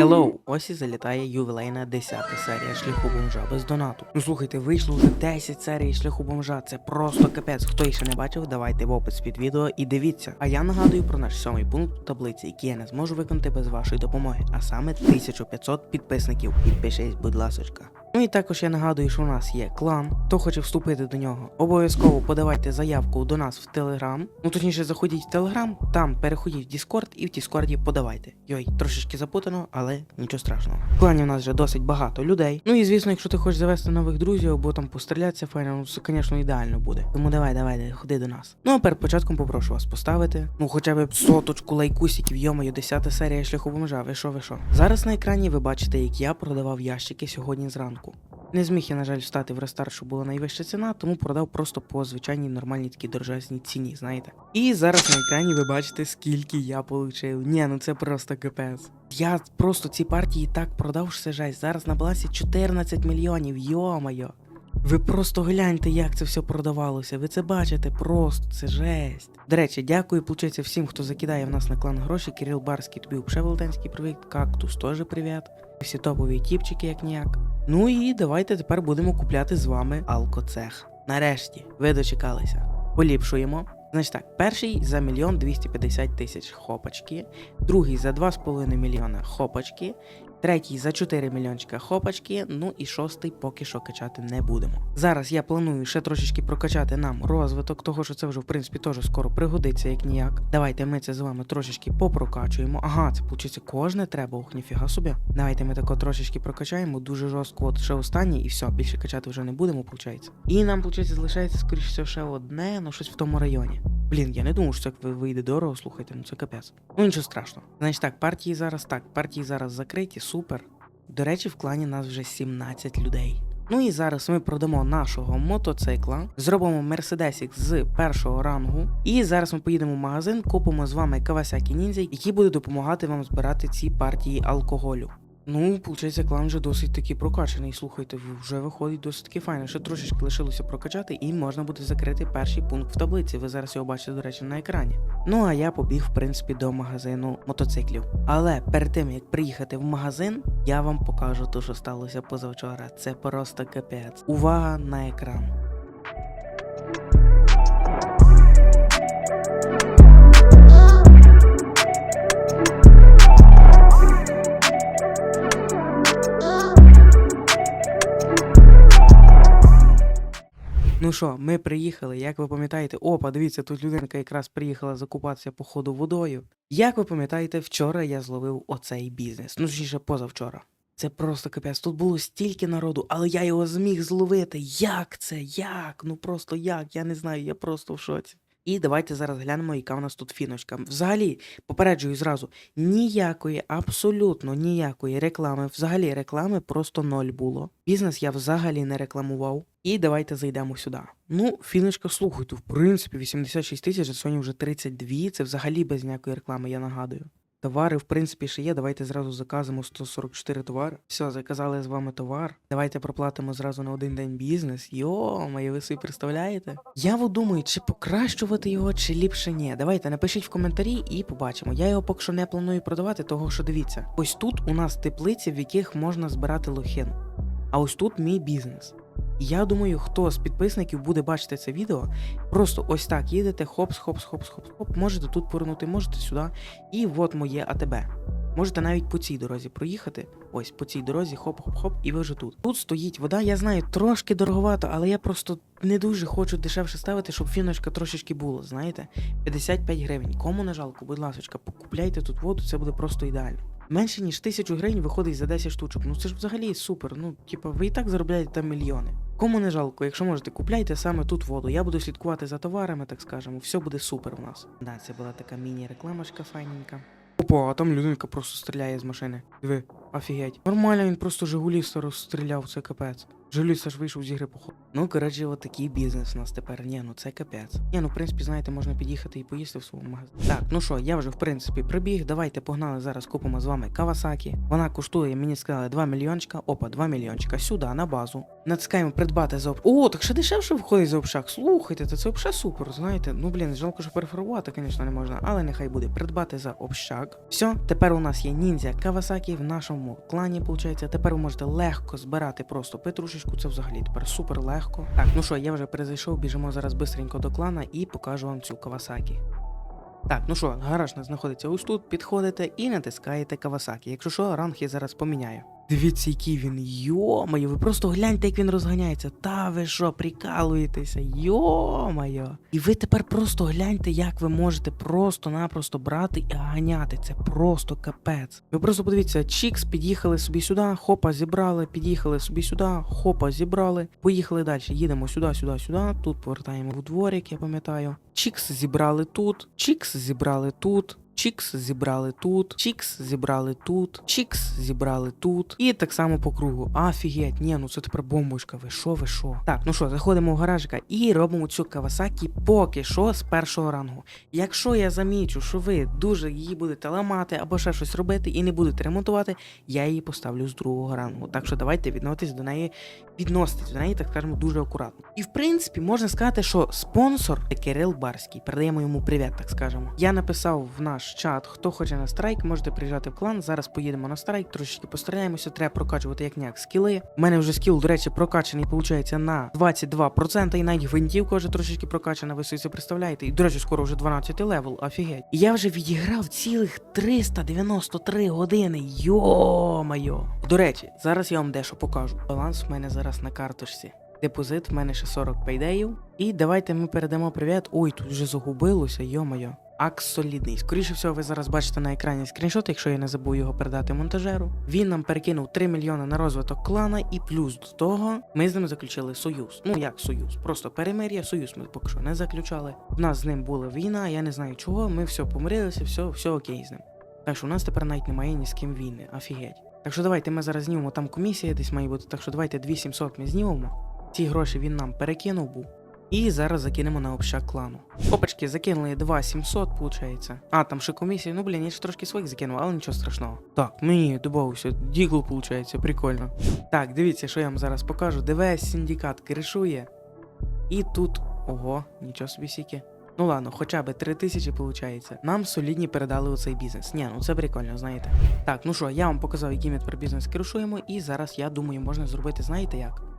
Hello! Ось і залітає ювілейна 10 серія шляху бомжа без донату. Ну слухайте, вийшло вже 10 серій шляху бомжа. Це просто капець. Хто ще не бачив, давайте в опис під відео і дивіться. А я нагадую про наш сьомий пункт таблиці, який я не зможу виконати без вашої допомоги, а саме 1500 підписників. Підпишись, будь ласочка. Ну і також я нагадую, що у нас є клан. Хто хоче вступити до нього, обов'язково подавайте заявку до нас в Телеграм. Ну точніше, заходіть в Телеграм, там переходіть в Діскорд і в Діскорді подавайте. Йой, трошечки запутано, але нічого страшного. В клані у нас вже досить багато людей. Ну і звісно, якщо ти хочеш завести нових друзів або там пострілятися файно, ну це, звісно, ідеально буде. Тому давай, давай, ходи до нас. Ну а перед початком попрошу вас поставити. Ну хоча б соточку лайкусиків, йомаю, 10 серія шляху бомжа. Ви що, ви що? Зараз на екрані ви бачите, як я продавав ящики сьогодні зранку. Не зміг я, на жаль, встати в рестарт, що була найвища ціна, тому продав просто по звичайній нормальній такій дорожезній ціні, знаєте. І зараз на екрані ви бачите, скільки я получив. Ні, ну це просто капець. Я просто ці партії так продав, що це жесть. Зараз на балансі 14 мільйонів, йо-моє. Ви просто гляньте, як це все продавалося. Ви це бачите, просто це жесть. До речі, дякую, получається, всім, хто закидає в нас на клан гроші. Кирил Барський, тобі взагалі велетенський привіт. Кактус теж привіт. Всі топові тіпчики, як ніяк. Ну і давайте тепер будемо купляти з вами алкоцех. Нарешті, ви дочекалися. Поліпшуємо. Значить так, перший за мільйон 250 тисяч хопачки, другий за 2,5 мільйона хопачки, третій за 4 мільйончика хопачки, ну і шостий поки що качати не будемо. Зараз я планую ще трошечки прокачати нам розвиток, того що це вже в принципі теж скоро пригодиться як ніяк. Давайте ми це з вами трошечки попрокачуємо. Ага, це виходить кожне треба, ох, ніфіга собі. Давайте ми тако трошечки прокачаємо, дуже жорстко, от ще останній, і все, більше качати вже не будемо, виходить. І нам, виходить, залишається, скоріш всього, ще одне, ну щось в тому районі. Блін, я не думав, що це вийде дорого, слухайте, ну це капець. Ну нічого страшного. Значить так, партії зараз так, партії зараз закриті, супер. До речі, в клані нас вже 17 людей. Ну і зараз ми продамо нашого мотоцикла, зробимо Mercedes з першого рангу. І зараз ми поїдемо в магазин, купимо з вами Kawasaki Ninja, який буде допомагати вам збирати ці партії алкоголю. Ну, виходить, клан вже досить таки прокачаний. Слухайте, вже виходить досить таки файно. Ще трошечки лишилося прокачати, і можна буде закрити перший пункт в таблиці. Ви зараз його бачите, до речі, на екрані. Ну а я побіг, в принципі, до магазину мотоциклів. Але перед тим як приїхати в магазин, я вам покажу те, що сталося позавчора. Це просто капець. Увага на екран. Ну що, ми приїхали, як ви пам'ятаєте, опа, дивіться, тут людинка якраз приїхала закупатися по ходу водою. Як ви пам'ятаєте, вчора я зловив оцей бізнес, ну точніше позавчора. Це просто капець. Тут було стільки народу, але я його зміг зловити. Як це? Як? Ну просто як? Я не знаю, я просто в шоці. І давайте зараз глянемо, яка у нас тут фіночка. Взагалі, попереджую зразу, ніякої, абсолютно ніякої реклами, взагалі реклами просто ноль було. Бізнес я взагалі не рекламував. І давайте зайдемо сюди. Ну, фіночка, слухайте, в принципі, 86 тисяч, а сьогодні вже 32, це взагалі без ніякої реклами, я нагадую. Товари, в принципі, ще є. Давайте зразу заказимо 144 товари. Все, заказали з вами товар. Давайте проплатимо зразу на один день бізнес. Йо, моє ви собі представляєте? Я от думаю, чи покращувати його, чи ліпше ні. Давайте напишіть в коментарі і побачимо. Я його поки що не планую продавати, того що дивіться. Ось тут у нас теплиці, в яких можна збирати лохин. А ось тут мій бізнес. Я думаю, хто з підписників буде бачити це відео, просто ось так їдете, хопс, хопс, хопс, хопс, хоп, можете тут повернути, можете сюди. І от моє АТБ. Можете навіть по цій дорозі проїхати. Ось по цій дорозі, хоп-хоп-хоп, і ви вже тут. Тут стоїть вода, я знаю, трошки дороговато, але я просто не дуже хочу дешевше ставити, щоб фіночка трошечки була, знаєте? 55 гривень. Кому не жалко, будь ласка, покупляйте тут воду, це буде просто ідеально. Менше ніж тисячу гривень виходить за 10 штучок. Ну це ж взагалі супер. Ну, типа, ви і так заробляєте там мільйони. Кому не жалко, якщо можете, купляйте саме тут воду. Я буду слідкувати за товарами, так скажемо. Все буде супер у нас. Да, це була така міні-рекламочка файненька. Опа, а там людинка просто стріляє з машини. Диви, офігеть. Нормально, він просто Жигулі розстріляв, це капець. Жалюсь, аж вийшов з ігри походу. Ну, коротше, от бізнес у нас тепер. Ні, ну це капець. Ні, ну в принципі, знаєте, можна під'їхати і поїсти в своєму магазині. Так, ну що, я вже в принципі прибіг. Давайте погнали зараз купимо з вами Кавасакі. Вона коштує, мені сказали, 2 мільйончика. Опа, 2 мільйончика. Сюди, на базу. Натискаємо придбати за об... О, так ще дешевше виходить за общак. Слухайте, це взагалі супер, знаєте. Ну блін, жалко, що перефарбувати, звісно, не можна, але нехай буде придбати за общак. Все, тепер у нас є ніндзя Кавасакі в нашому клані, виходить. Тепер ви можете легко збирати просто петрушечку. Це взагалі тепер супер легко. Так, ну що, я вже перезайшов, біжимо зараз бистренько до клана і покажу вам цю Кавасакі. Так, ну що, гараж знаходиться ось тут, підходите і натискаєте Кавасакі. Якщо що, ранг я зараз поміняю. Дивіться, який він. Йо-моє, ви просто гляньте, як він розганяється. Та ви що, прикалуєтеся? Йо-моє. І ви тепер просто гляньте, як ви можете просто-напросто брати і ганяти. Це просто капець. Ви просто подивіться, Чікс під'їхали собі сюди, хопа, зібрали, під'їхали собі сюди, хопа, зібрали. Поїхали далі. Їдемо сюди, сюди, сюди. Тут повертаємо у дворик, я пам'ятаю. Чікс зібрали тут, Чікс зібрали тут. Чікс зібрали тут, Чікс зібрали тут, Чікс зібрали тут. І так само по кругу. Афігеть, ні, ну це тепер бомбочка. Ви що, ви що? Так, ну що, заходимо в гаражика і робимо цю Кавасакі поки що з першого рангу. Якщо я замічу, що ви дуже її будете ламати або ще щось робити і не будете ремонтувати, я її поставлю з другого рангу. Так що давайте відноситись до неї, відноситись до неї, так скажемо, дуже акуратно. І в принципі можна сказати, що спонсор Кирил Барський. Передаємо йому привіт, так скажемо. Я написав в наш чат, хто хоче на страйк, можете приїжджати в клан. Зараз поїдемо на страйк, трошечки постріляємося, треба прокачувати як ніяк скіли. У мене вже скіл, до речі, прокачаний, виходить, на 22%, і навіть гвинтівка вже трошечки прокачана, ви собі представляєте. І, до речі, скоро вже 12 левел, офігеть. І я вже відіграв цілих 393 години. Йо-майо. До речі, зараз я вам дещо покажу. Баланс в мене зараз на карточці. Депозит в мене ще 40 пейдеїв. І давайте ми передамо привіт. Ой, тут вже загубилося, йо-моє. Акс солідний. Скоріше всього, ви зараз бачите на екрані скріншот, якщо я не забув його передати монтажеру. Він нам перекинув 3 мільйони на розвиток клана, і плюс до того ми з ним заключили союз. Ну як союз? Просто перемир'я, союз ми поки що не заключали. У нас з ним була війна, я не знаю чого. Ми все помирилися, все, все окей з ним. Так що у нас тепер навіть немає ні з ким війни, офігеть. Так що давайте ми зараз знімемо, там комісія десь має бути, так що давайте 2700 ми знімемо. Ці гроші він нам перекинув був. І зараз закинемо на общак клану. Опачки, закинули 2700, виходить. А, там ще комісія, ну блін, я ж трошки своїх закинув, але нічого страшного. Так, мені додався дігл, виходить, прикольно. Так, дивіться, що я вам зараз покажу. ДВС Синдикат кришує. І тут. Ого, нічого собі сіки. Ну ладно, хоча б 3000 виходить. Нам солідні передали у цей бізнес. Ні, ну це прикольно, знаєте. Так, ну що, я вам показав, який ми тепер бізнес кришуємо, і зараз я думаю, можна зробити, знаєте як?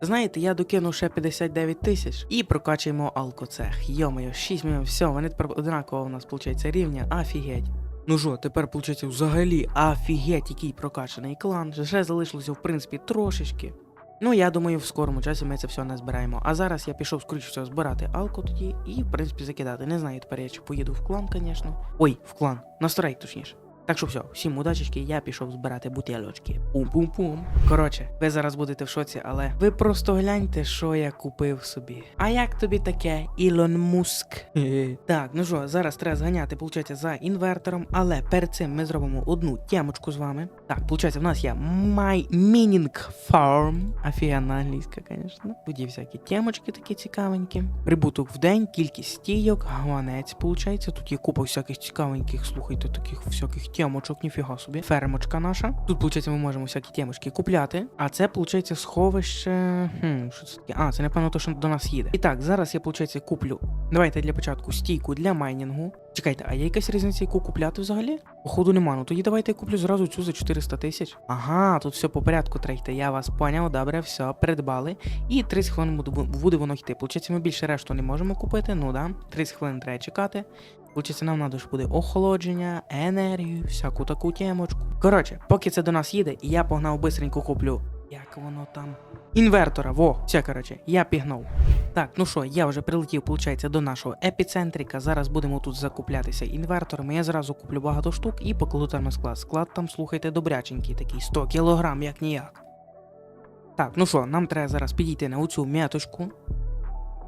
Знаєте, я докину ще 59 тисяч і прокачуємо алкоцех. Йомайо, 6 мільйонів, все, вони тепер однаково у нас виходить рівня, офігеть. Ну що, тепер виходить взагалі офігеть, який прокачаний клан. Ще залишилося, в принципі, трошечки. Ну, я думаю, в скорому часі ми це все не збираємо. А зараз я пішов, скоріше збирати алко тоді і, в принципі, закидати. Не знаю, тепер я чи поїду в клан, звісно. Ой, в клан. На страйк, точніше. Так що все, всім удачечки, я пішов збирати бутилочки. Пум-пум-пум. Коротше, ви зараз будете в шоці, але ви просто гляньте, що я купив собі. А як тобі таке, Ілон Муск? так, ну що, зараз треба зганяти, виходить, за інвертором, але перед цим ми зробимо одну темочку з вами. Так, виходить, в нас є My Mining Farm. Офігенна англійська, звісно. Є всякі темочки такі цікавенькі. Прибуток в день, кількість стійок, гаванець, виходить. Тут є купа всяких цікавеньких, слухайте, таких всяких темочок, ніфіга собі. Фермочка наша. Тут, виходить, ми можемо всякі темочки купляти. А це, виходить, сховище. Хм, що це таке? А, це напевно то, що до нас їде. І так, зараз я, виходить, куплю. Давайте для початку стійку для майнінгу. Чекайте, а є якась різниця, яку купляти взагалі? Походу нема. Ну тоді давайте я куплю зразу цю за 400 тисяч. Ага, тут все по порядку трейте. Я вас поняв, добре, все, придбали. І 30 хвилин буде воно йти. Получається, ми більше решту не можемо купити. Ну да. 30 хвилин треба чекати. Получається, нам треба ж буде охолодження, енергію, всяку таку темочку. Коротше, поки це до нас їде, я погнав бистренько куплю. Як воно там? Інвертора, во, все, коротше, я пігнув. Так, ну що, я вже прилетів, виходить, до нашого епіцентрика. Зараз будемо тут закуплятися інверторами. Я зразу куплю багато штук і покладу там на склад. Склад там, слухайте, добряченький такий, 100 кілограм, як ніяк. Так, ну що, нам треба зараз підійти на оцю м'яточку.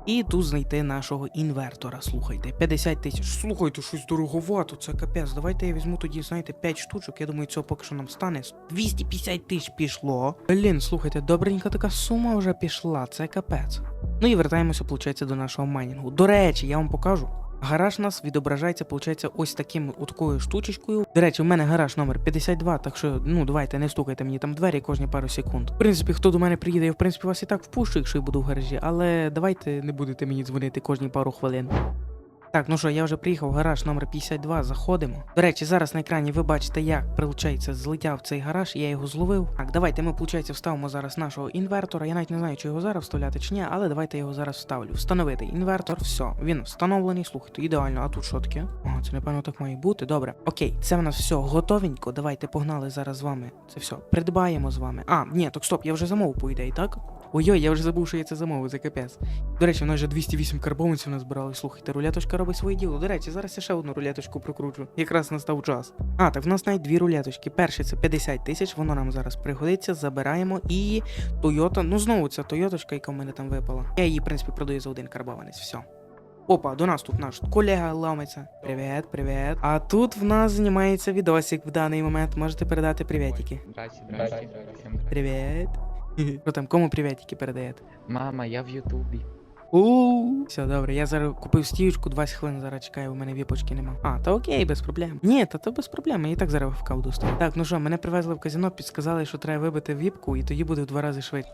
І тут знайти нашого інвертора. Слухайте, 50 тисяч. Слухайте, щось дороговато, це капець. Давайте я візьму тоді, знаєте, 5 штучок. Я думаю, цього поки що нам стане. 250 тисяч пішло. Блін, слухайте, добренька така сума вже пішла, це капець. Ну і вертаємося, виходить, до нашого майнінгу. До речі, я вам покажу. Гараж у нас відображається, виходить, ось таким от такою штучечкою. До речі, у мене гараж номер 52, так що ну давайте не стукайте мені там двері кожні пару секунд. В принципі, хто до мене приїде, я в принципі вас і так впущу, якщо я буду в гаражі, але давайте не будете мені дзвонити кожні пару хвилин. Так, ну що, я вже приїхав в гараж номер 52, заходимо. До речі, зараз на екрані ви бачите, як прилучається, злетяв цей гараж, я його зловив. Так, давайте ми, виходить, вставимо зараз нашого інвертора. Я навіть не знаю, чи його зараз вставляти чи ні, але давайте його зараз вставлю. Встановити інвертор, все, він встановлений. Слухайте, ідеально. А тут що таке? Ага, це напевно так має бути. Добре. Окей, це в нас все готовенько. Давайте погнали зараз з вами. Це все. Придбаємо з вами. А, ні, так стоп, я вже замовив, по ідеї, так? Ой-ой, я вже забув, що я це замовив, це капець. До речі, в нас вже 208 карбованців назбирали. Слухайте, рулеточка робить своє діло. До речі, зараз я ще одну рулеточку прокручу. Якраз настав час. А, так в нас навіть дві рулеточки. Перше це 50 тисяч, воно нам зараз пригодиться, забираємо. І Toyota, ну знову ця Тойоточка, яка в мене там випала. Я її, в принципі, продаю за один карбованець. Все. Опа, до нас тут наш колега ламиться. Привіт, привіт. А тут в нас знімається відосик в даний момент. Можете передати привітики. Привіт. Що там, кому привітики передаєте? Мама, я в Ютубі. У все добре. Я зараз купив стіючку, 20 хвилин зараз чекаю, у мене віпочки нема. А, та окей, без проблем. Ні, та то без проблем. Я і так зараз в кавду стою. Так, ну що, мене привезли в казино, підсказали, що треба вибити віпку, і тоді буде в два рази швидше.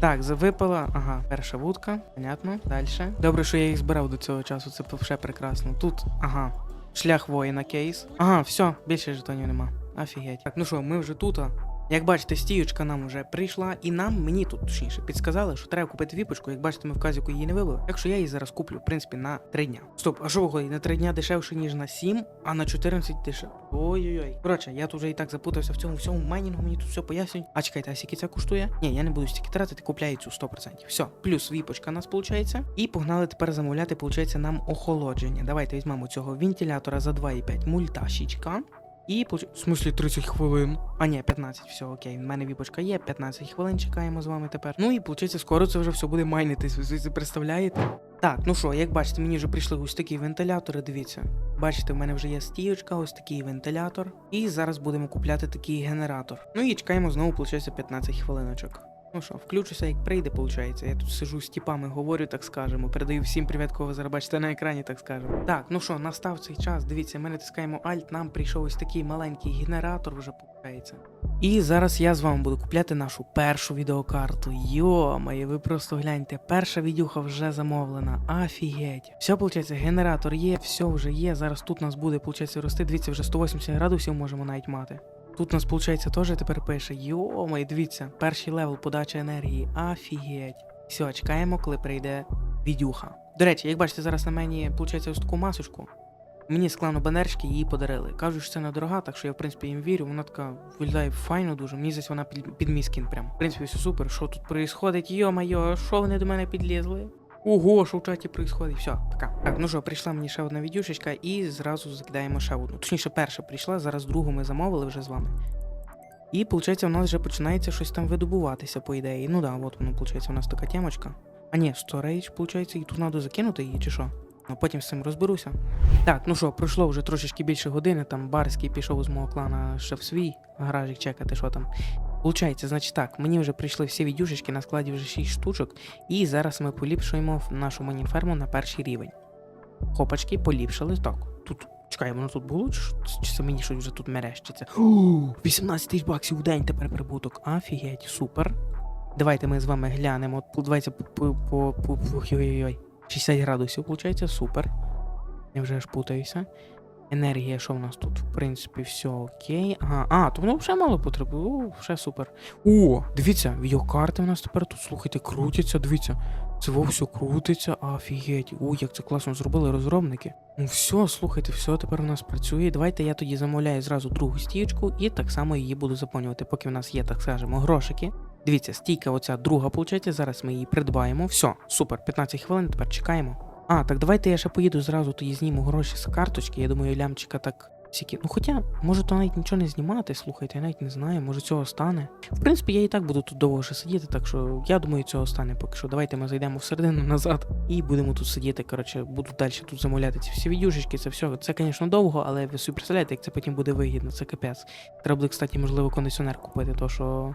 Так, завипала. Ага, перша вудка, понятно. Далі. Добре, що я їх збирав до цього часу, це вже прекрасно. Тут, ага, шлях воїна кейс. Ага, все, більше жетонів нема. Офігеть. Так, ну що, ми вже тут. а. Як бачите, стіючка нам вже прийшла, і нам, мені тут точніше, підсказали, що треба купити віпочку. Як бачите, ми в казіку її не вибили. Так що я її зараз куплю, в принципі, на 3 дня. Стоп, а що виходить? На 3 дня дешевше, ніж на 7, а на 14 дешевше. Ой-ой-ой. Коротше, я тут вже і так запутався в цьому всьому майнінгу, мені тут все пояснюють. А чекайте, а скільки це коштує? Ні, я не буду стільки тратити, купляю цю 100%. Все, плюс віпочка у нас виходить. І погнали тепер замовляти, виходить, нам охолодження. Давайте візьмемо цього вентилятора за 2,5 мульташечка. І поч... в смислі 30 хвилин. А ні, 15, все окей. В мене віпочка є, 15 хвилин чекаємо з вами тепер. Ну і виходить, скоро це вже все буде майнитись. Ви представляєте? Так, ну що, як бачите, мені вже прийшли ось такі вентилятори. Дивіться. Бачите, в мене вже є стіючка, ось такий вентилятор. І зараз будемо купляти такий генератор. Ну і чекаємо знову, виходить, 15 хвилиночок. Ну що, включуся, як прийде, виходить. Я тут сижу з тіпами, говорю, так скажемо. Передаю всім привіт, кого зараз бачите на екрані, так скажемо. Так, ну що, настав цей час. Дивіться, ми натискаємо Alt, нам прийшов ось такий маленький генератор, вже виходить. І зараз я з вами буду купляти нашу першу відеокарту. Йо-моє, ви просто гляньте, перша відюха вже замовлена. Афігеть. Все, виходить, генератор є, все вже є. Зараз тут у нас буде, виходить, рости. Дивіться, вже 180 градусів можемо навіть мати. Тут у нас, виходить, теж тепер пише. Йо-моє, дивіться, перший левел подача енергії. Афігеть. Все, чекаємо, коли прийде відюха. До речі, як бачите, зараз на мені, виходить, ось таку масочку. Мені з клану Банершки її подарили. Кажуть, що це недорога, так що я в принципі їм вірю. Вона така виглядає файно дуже. Мені здається, вона під, під мій скін прям. В принципі, все супер. Що тут происходить? Йо-майо, що вони до мене підлізли? Ого, що в чаті происходить? Все, пока. Так, ну що, прийшла мені ще одна відюшечка і зразу закидаємо ще одну. Точніше, перша прийшла, зараз другу ми замовили вже з вами. І, виходить, у нас вже починається щось там видобуватися, по ідеї. Ну да, от воно, виходить, у нас така темочка. А ні, storage, виходить, і тут треба закинути її, чи що? Ну, потім з цим розберуся. Так, ну що, пройшло вже трошечки більше години, там Барський пішов з мого клана ще в свій гаражик чекати, що там. Получається, значить так, мені вже прийшли всі відюшечки, на складі вже 6 штучок, і зараз ми поліпшуємо нашу маніферму на перший рівень. Хопачки поліпшили. Так, тут. Чекай, воно тут було, чи, чи це мені щось вже тут мерещиться? 18 тисяч баксів в день тепер прибуток. Офігеть, супер. Давайте ми з вами глянемо. Давайте по, по, по, по, по ой-ой-ой. 60 градусів, виходить, супер. Я вже аж путаюся. Енергія, що в нас тут? В принципі, все окей. Ага, а, то воно вже мало потребує. О, вже супер. О, дивіться, відеокарти в нас тепер тут, слухайте, крутяться, дивіться. Це во все крутиться, офігеть. Ой, як це класно зробили розробники. Ну все, слухайте, все тепер у нас працює. Давайте я тоді замовляю зразу другу стічку і так само її буду заповнювати, поки в нас є, так скажемо, грошики. Дивіться, стійка, оця друга, виходить, зараз ми її придбаємо. Все, супер, 15 хвилин, тепер чекаємо. А, так давайте я ще поїду зразу тоді зніму гроші з карточки. Я думаю, лямчика так Всякі. Ну хоча, може то навіть нічого не знімати, слухайте, я навіть не знаю, може цього стане. В принципі, я і так буду тут довго ще сидіти, так що я думаю, цього стане поки що. Давайте ми зайдемо всередину назад і будемо тут сидіти. Коротше, буду далі тут замовляти ці всі відюшечки, це все. Це, звісно, довго, але ви собі представляєте, як це потім буде вигідно, це капець. Треба буде, кстати, можливо, кондиціонер купити, то що.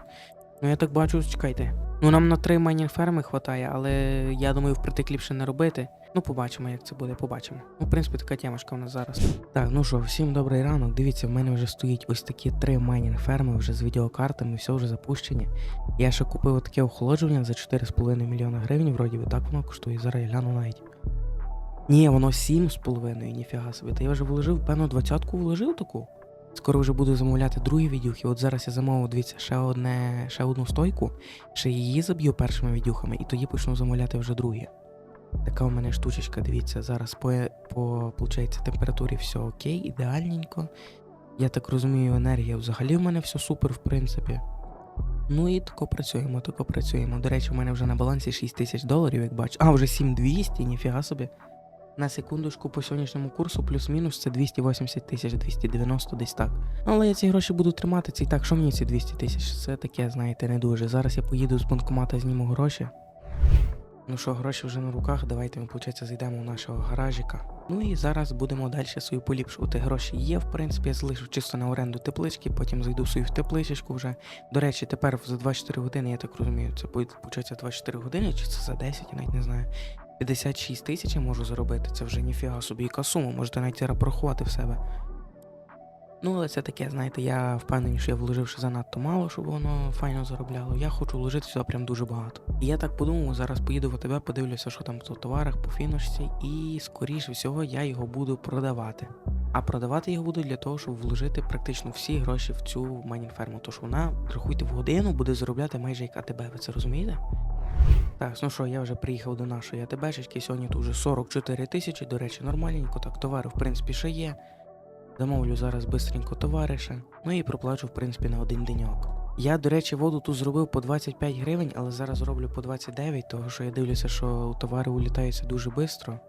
Ну я так бачу, чекайте. Ну нам на три майнінг ферми хватає, але я думаю, впритик ліпше не робити. Ну, побачимо, як це буде, побачимо. Ну, в принципі, така темашка в нас зараз. Так, ну що, всім добрий ранок. Дивіться, в мене вже стоїть ось такі три майнінг ферми вже з відеокартами, все вже запущені. Я ще купив таке охолоджування за 4,5 мільйона гривень, вроді би так воно коштує. Зараз я гляну навіть. Ні, воно 7,5, ніфіга собі. Та я вже вложив, певно, двадцятку вложив таку. Скоро вже буду замовляти другі відюхи. От зараз я замовив, дивіться, ще одне, ще одну стойку, ще її заб'ю першими відюхами, і тоді почну замовляти вже другі. Така у мене штучечка, дивіться, зараз по, по получається, температурі все окей, ідеальненько. Я так розумію, енергія взагалі в мене все супер, в принципі. Ну і тако працюємо, тако працюємо. До речі, у мене вже на балансі 6 тисяч доларів, як бачу. А, вже 7200, ніфіга собі. На секундочку по сьогоднішньому курсу плюс-мінус це 280 тисяч, 290 десь так. Але я ці гроші буду тримати, це і так, що мені ці 200 тисяч? Це таке, знаєте, не дуже. Зараз я поїду з банкомата, зніму гроші. Ну що, гроші вже на руках, давайте ми, виходить, зайдемо в нашого гаражика. Ну і зараз будемо далі свою поліпшувати. Гроші є, в принципі, я залишу чисто на оренду теплички, потім зайду свою в тепличечку вже. До речі, тепер за 24 години, я так розумію, це буде, виходить, 24 години, чи це за 10, я навіть не знаю. 56 тисяч я можу заробити, це вже ніфіга собі, яка сума, можете навіть зараз порахувати в себе. Ну, але це таке, знаєте, я впевнений, що я вложивши занадто мало, щоб воно файно заробляло. Я хочу вложити сюди прям дуже багато. І я так подумав, зараз поїду в АТБ, подивлюся, що там по товарах, по фіночці, і скоріше всього я його буду продавати. А продавати його буду для того, щоб вложити практично всі гроші в цю майнінг-ферму. Тож вона, рахуйте, в годину буде заробляти майже як АТБ, ви це розумієте? Так, ну що, я вже приїхав до нашої АТБшечки, сьогодні тут вже 44 тисячі, до речі, нормальненько, так, товари, в принципі, ще є. Замовлю зараз бистренько товариша, ну і проплачу, в принципі, на один деньок. Я, до речі, воду тут зробив по 25 гривень, але зараз роблю по 29, тому що я дивлюся, що товари улітаються дуже швидко,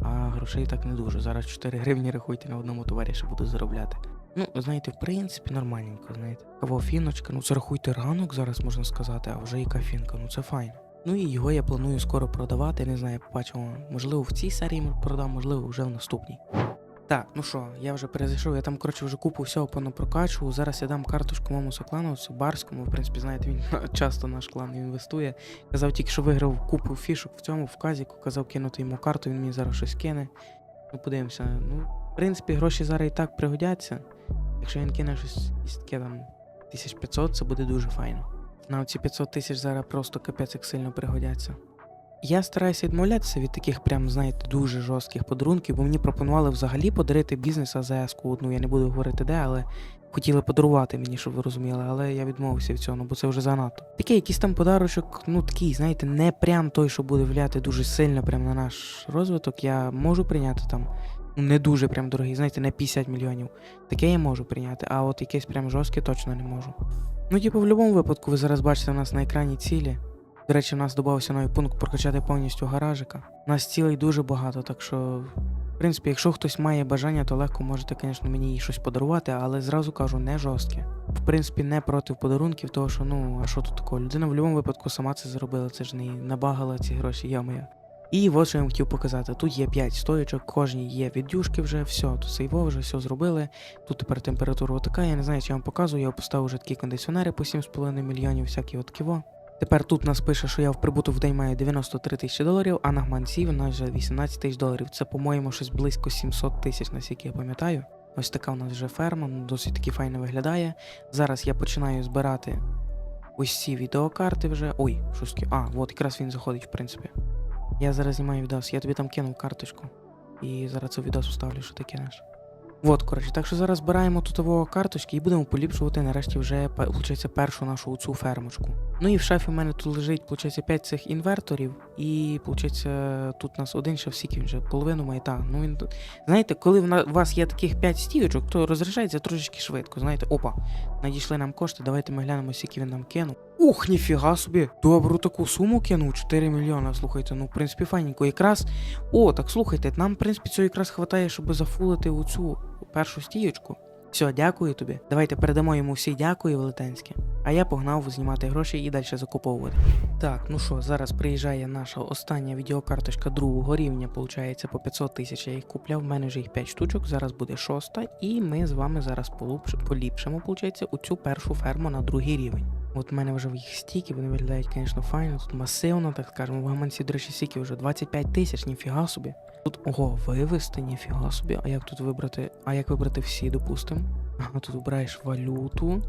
а грошей так не дуже. Зараз 4 гривні рахуйте на одному товарі, буду заробляти. Ну, знаєте, в принципі, нормальненько, знаєте. Кава фіночка, ну це рахуйте ранок, зараз можна сказати, а вже яка фінка, ну це файно. Ну і його я планую скоро продавати, не знаю, побачимо. Можливо, в цій серії продам, можливо, вже в наступній. Так, ну що, я вже перезайшов, я там, коротше, вже купу всього понапрокачував. Зараз я дам карточку моєму соклановцю, барському. В принципі, знаєте, він часто наш клан інвестує. Казав тільки, що виграв купу фішок в цьому, в казіку, казав кинути йому карту, він мені зараз щось кине. Ну, подивимося. Ну, в принципі, гроші зараз і так пригодяться. Якщо він кине щось із таке там 1500, це буде дуже файно. На оці 500 тисяч зараз просто капець як сильно пригодяться. Я стараюся відмовлятися від таких, прям, знаєте, дуже жорстких подарунків, бо мені пропонували взагалі подарити бізнес АЗС-ку одну, я не буду говорити де, але хотіли подарувати мені, щоб ви розуміли, але я відмовився від цього, ну, бо це вже занадто. Такий якийсь там подарочок, ну такий, знаєте, не прям той, що буде впливати дуже сильно прям на наш розвиток. Я можу прийняти там. ну, Не дуже прям дорогий, знаєте, не 50 мільйонів. Таке я можу прийняти, а от якесь прям жорстке точно не можу. Ну, типу, в будь-якому випадку, ви зараз бачите у нас на екрані цілі. До речі, у нас додався новий пункт прокачати повністю гаражика. Нас цілей дуже багато, так що, в принципі, якщо хтось має бажання, то легко можете, звісно, мені щось подарувати, але зразу кажу, не жорстке. В принципі, не проти подарунків, того що ну, а що тут такого? Людина в будь-якому випадку сама це зробила, це ж не набагала ці гроші, я моя. І от що я вам хотів показати. Тут є 5 стоєчок, кожній є віддюшки вже, все, тут сейво вже все зробили. Тут тепер температура така, я не знаю, чи я вам показую, я поставив вже такі кондиціонери по 7,5 мільйонів, всякі от ківо. Тепер тут нас пише, що я в прибуток в день маю 93 тисячі доларів, а на гманці в нас вже 18 тисяч доларів. Це, по-моєму, щось близько 700 тисяч, наскільки я пам'ятаю. Ось така у нас вже ферма, ну, досить таки файно виглядає. Зараз я починаю збирати ось ці відеокарти вже. Ой, щось. А, от якраз він заходить, в принципі. Я зараз знімаю відос, я тобі там кинув карточку. І зараз цей відос вставлю, що ти кинеш. От, коротше, так що зараз збираємо тут карточки і будемо поліпшувати нарешті вже, виходить, першу нашу цю фермочку. Ну і в шафі в мене тут лежить, виходить, 5 цих інверторів, і виходить, тут у нас один шафсік, він вже половину має. Та, ну він тут. Знаєте, коли в вас є таких 5 стійочок, то розряджається трошечки швидко. Знаєте, опа, надійшли нам кошти, давайте ми глянемо, скільки він нам кинув. Ух, ніфіга собі! Добру таку суму кинув, 4 мільйона. Слухайте, ну в принципі файненько. Якраз. О, так слухайте, нам, в принципі, цього якраз хватає, щоб зафулити оцю першу стієчку. Все, дякую тобі. Давайте передамо йому всі дякую велетенське. А я погнав знімати гроші і далі закуповувати. Так, ну що, зараз приїжджає наша остання відеокарточка другого рівня, получається по 500 тисяч. Я їх купляв, в мене вже їх 5 штучок, зараз буде шоста, і ми з вами зараз поліпшимо, получається, у цю першу ферму на другий рівень. От в мене вже в їх стіки, вони виглядають, звісно, файно, тут масивно, так скажемо. В гаманці, до речі, стіки вже 25 тисяч, ніфіга собі. Тут ого, вивести, ніфіга собі. А як тут вибрати? А як вибрати всі, допустимо? Ага, тут вибираєш валюту.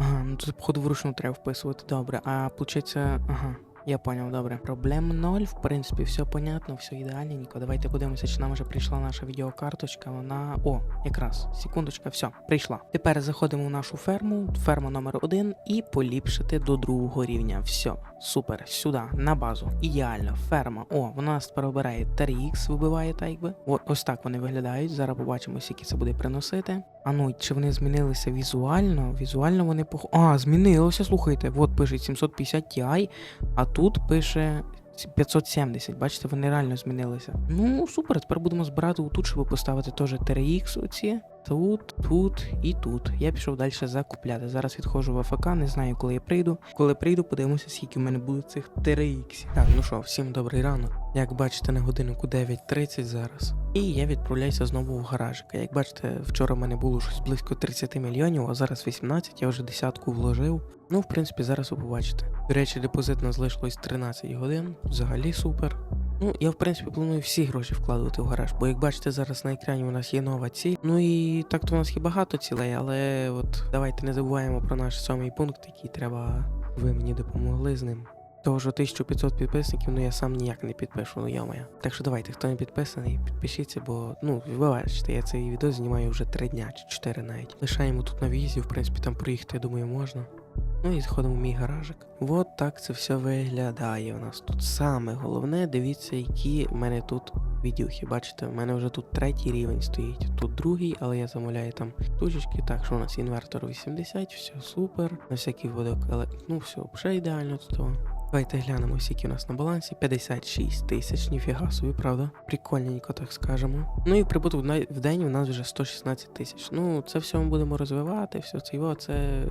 Ага, ну тут, походу, вручну треба вписувати. Добре. А получається, ага. Я поняв, добре. Проблем ноль, в принципі, все понятно, все ідеальненько. Давайте подивимося, чи нам вже прийшла наша відеокарточка. Вона. О, якраз, секундочка, все, прийшла. Тепер заходимо в нашу ферму, ферма номер один, і поліпшити до другого рівня. Все, супер, сюди, на базу. Ідеально, ферма. О, вона нас тепер обирає 3х, вибиває, так якби. О, ось так вони виглядають. Зараз побачимо, скільки це буде приносити. А ну, чи вони змінилися візуально? Візуально вони пох... А, змінилося, слухайте. От пише 750 Ti, а тут пише 570. Бачите, вони реально змінилися. Ну, супер, тепер будемо збирати тут, щоб поставити теж 3X оці. Тут, тут і тут. Я пішов далі закупляти. Зараз відходжу в АФК, не знаю, коли я прийду. Коли прийду, подивимося, скільки в мене буде цих 3X. Так, ну що, всім добрий ранок. Як бачите, на годиннику 9.30 зараз. І я відправляюся знову в гаражик. Як бачите, вчора в мене було щось близько 30 мільйонів, а зараз 18, я вже десятку вложив. Ну, в принципі, зараз ви побачите. До речі, депозит нас залишилось 13 годин. Взагалі супер. Ну, я в принципі планую всі гроші вкладувати в гараж, бо як бачите, зараз на екрані у нас є нова ціль. Ну і так то у нас є багато цілей, але от давайте не забуваємо про наш сьомий пункт, який треба. Ви мені допомогли з ним. Того що 1500 підписників, ну я сам ніяк не підпишу, ну йомая. Так що давайте, хто не підписаний, підпишіться, бо ну ви бачите, я цей відео знімаю вже 3 дня чи 4 навіть. Лишаємо тут на в'їзді, в принципі, там проїхати, я думаю, можна. Ну і сходимо в мій гаражик. От так це все виглядає. У нас тут саме головне, дивіться, які в мене тут відюхи. Бачите, в мене вже тут третій рівень стоїть. Тут другий, але я замовляю там тучечки. Так, що у нас інвертор 80, все супер. На всякий випадок, але ну все, вже ідеально тут. Давайте глянемо, скільки у нас на балансі. 56 тисяч, ніфіга собі, правда? Прикольненько, так скажемо. Ну і прибуток в день у нас вже 116 тисяч. Ну, це все ми будемо розвивати, все це його, це.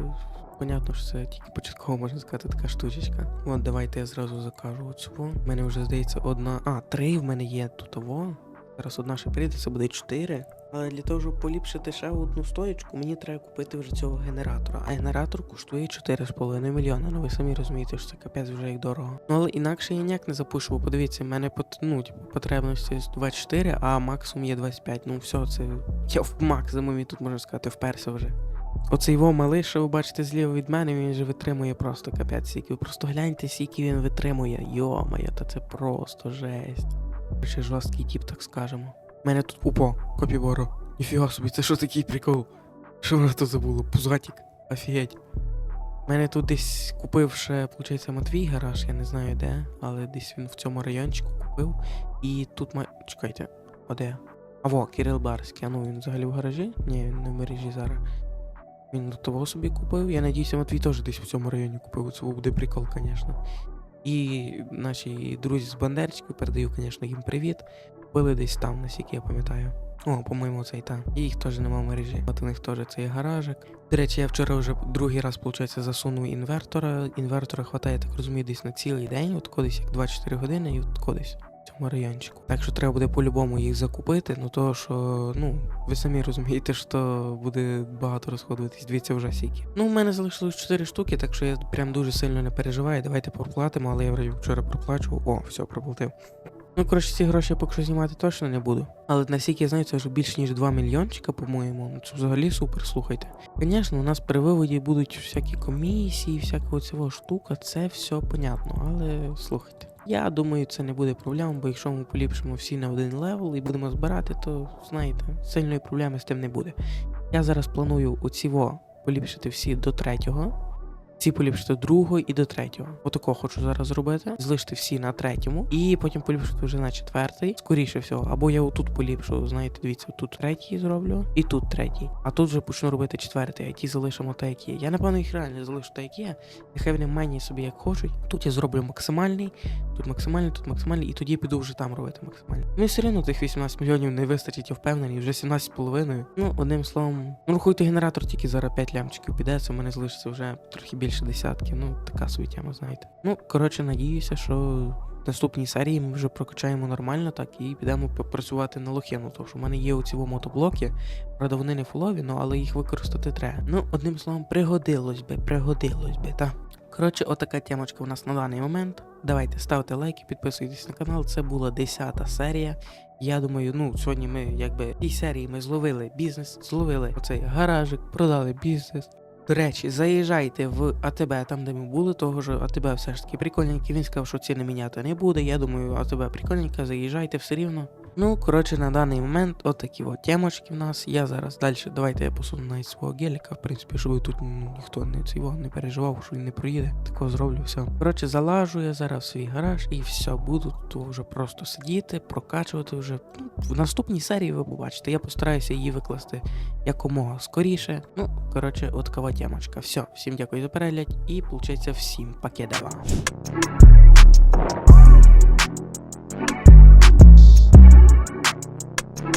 Понятно, що це тільки початково можна сказати така штучечка. От давайте я зразу закажу оцю. У мене вже здається одна. А, три в мене є тут. Во. Зараз одна ще прийде, це буде чотири. Але для того, щоб поліпшити ще одну стоєчку, мені треба купити вже цього генератора. А генератор коштує 4,5 мільйона. Ну ви самі розумієте, що це капець вже як дорого. Ну але інакше я ніяк не запишу, бо подивіться, в мене ну, типу, потребності 24, а максимум є 25. Ну все, це я в максимумі тут можна сказати вперся вже. Оцей його малий, що ви бачите зліва від мене, він же витримує просто капець сіки. Ви просто гляньте, скільки він витримує. Йо-моє, та це просто жесть. Короче, жорсткий тип, так скажемо. Мене тут упо, копіборо. Ніфіга собі, це що такий прикол? Що воно тут забуло? Пузатик. Офігеть. Мене тут десь купив ще, виходить, Матвій гараж, я не знаю де, але десь він в цьому райончику купив. І тут має. Чекайте, а де? А во, Кирил Барський. А ну він взагалі в гаражі? Ні, він не в мережі зараз. Він до того собі купив. Я надіюся, Матвій теж десь в цьому районі купив. Це буде прикол, звісно. І наші друзі з Бандерчики, передаю, звісно, їм привіт. Були десь там, наскільки я пам'ятаю. О, по-моєму, це і там. І їх теж нема в мережі. От у них теж цей гаражик. До речі, я вчора вже другий раз, виходить, засунув інвертора. Інвертора хватає, так розумію, десь на цілий день, от кудись як 24 години, і от кудись в цьому райончику. Так що треба буде по-любому їх закупити, ну того що, ну, ви самі розумієте, що буде багато розходуватись. Дивіться вже сіки. Ну, у мене залишилось 4 штуки, так що я прям дуже сильно не переживаю. Давайте проплатимо, але я вчора проплачу. О, все, проплатив. Ну, коротше, ці гроші я поки що знімати точно не буду. Але наскільки я знаю, це вже більше ніж 2 мільйончика, по-моєму. Ну, Це взагалі супер, слухайте. Звісно, у нас при виводі будуть всякі комісії, всяка оцього штука, це все понятно. Але слухайте. Я думаю, це не буде проблем, бо якщо ми поліпшимо всі на один левел і будемо збирати, то знаєте, сильної проблеми з тим не буде. Я зараз планую оціво поліпшити всі до третього. Ці поліпшити другого і до третього. Отако хочу зараз зробити. Залишити всі на третьому, і потім поліпшити вже на четвертий. Скоріше всього. Або я отут поліпшу. Знаєте, дивіться, тут третій зроблю, і тут третій. А тут вже почну робити четвертий, а ті залишимо так, як є. Я напевно їх реально залишу так, як є. Нехай вони мені собі як хочуть. Тут я зроблю максимальний, тут максимальний, тут максимальний, і тоді піду вже там робити максимальний. Ну і все одно тих 18 мільйонів не вистачить, я впевнений, вже 17,5. Ну, одним словом, ну рахуйте генератор тільки зараз 5 лямчиків піде, це в мене залишиться вже трохи більше десятки. Ну, така собі тема, знаєте. Ну, коротше, надіюся, що в наступній серії ми вже прокачаємо нормально так і підемо попрацювати на лохину. Тому що в мене є оці во мотоблоки. Правда, вони не фулові, ну але їх використати треба. Ну, одним словом, пригодилось би, пригодилось би, та. Коротше, отака темочка у нас на даний момент. Давайте ставте лайки, підписуйтесь на канал. Це була 10 серія. Я думаю, ну сьогодні ми якби в цій серії ми зловили бізнес, зловили оцей гаражик, продали бізнес. До речі, заїжджайте в АТБ, там де ми були, того ж АТБ все ж таки прикольненький. Він сказав, що ціни міняти не буде. Я думаю, АТБ прикольненька, заїжджайте все рівно. Ну, коротше, на даний момент отакі от темочки в нас. Я зараз далі. Давайте я посуну навіть свого геліка, в принципі, щоб тут ну, ніхто не цього не переживав, що він не проїде. Такого зроблю все. Коротше, залажу я зараз в свій гараж і все, буду тут вже просто сидіти, прокачувати вже. Ну, в наступній серії ви побачите. Я постараюся її викласти якомога скоріше. Ну, коротше, от кава темочка. Все, всім дякую за перегляд і, виходить, всім пакедава.